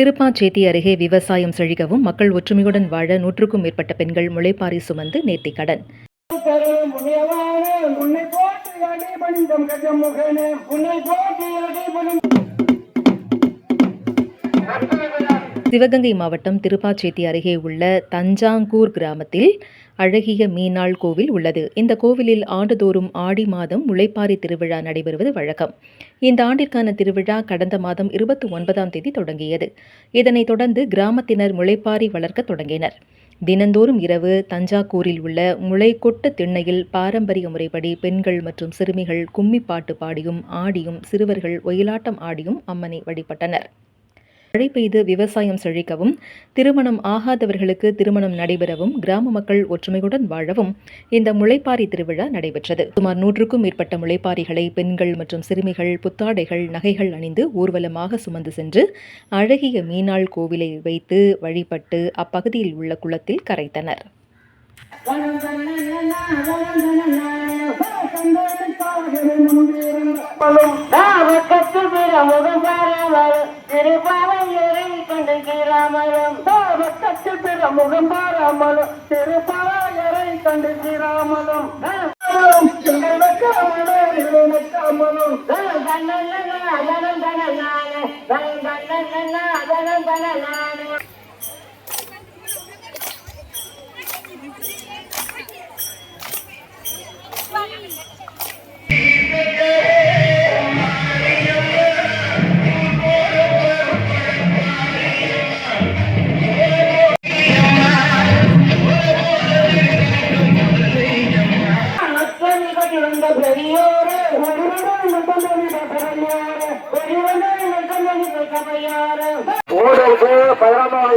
திருப்பாச்சேத்தி அருகே விவசாயம் செழிக்கவும் மக்கள் ஒற்றுமையுடன் வாழ நூற்றுக்கும் மேற்பட்ட பெண்கள் முளைப்பாரி சுமந்து நேர்த்திக்கடன் கடன். உன்னை சிவகங்கை மாவட்டம் திருப்பாச்சேத்தி அருகே உள்ள தஞ்சாங்கூர் கிராமத்தில் அழகிய மீனாள் கோவில் உள்ளது. இந்த கோவிலில் ஆண்டுதோறும் ஆடி மாதம் முளைப்பாரி திருவிழா நடைபெறுவது வழக்கம். இந்த ஆண்டிற்கான திருவிழா கடந்த மாதம் இருபத்தி ஒன்பதாம் தேதி தொடங்கியது. இதனைத் தொடர்ந்து கிராமத்தினர் முளைப்பாரி வளர்க்க தொடங்கினர். தினந்தோறும் இரவு தஞ்சாவூரில் உள்ள முளைக்கொட்டு திண்ணையில் பாரம்பரிய முறைப்படி பெண்கள் மற்றும் சிறுமிகள் கும்மி பாட்டு பாடியும் ஆடியும் சிறுவர்கள் ஒயிலாட்டம் ஆடியும் அம்மனை வழிபட்டனர். மழை பெய்து விவசாயம் செழிக்கவும் திருமணம் ஆகாதவர்களுக்கு திருமணம் நடைபெறவும் கிராம மக்கள் ஒற்றுமையுடன் வாழவும் இந்த முளைப்பாரி திருவிழா நடைபெற்றது. சுமார் நூற்றுக்கும் மேற்பட்ட முளைப்பாரிகளை பெண்கள் மற்றும் சிறுமிகள் புத்தாடைகள் நகைகள் அணிந்து ஊர்வலமாக சுமந்து சென்று அழகிய மீனாள் கோவிலை வைத்து வழிபட்டு அப்பகுதியில் உள்ள குளத்தில் கரைத்தனர். தாவக்கத்து பிற முகம் பாராமலும் திருப்பாவையரை கண்டு கீராமலும் தாவக்கத்து பிற முகம் பாராமலும் திருப்பாவையரை கண்டு இருந்த பெரியோரே ஓடுறது பதறமாக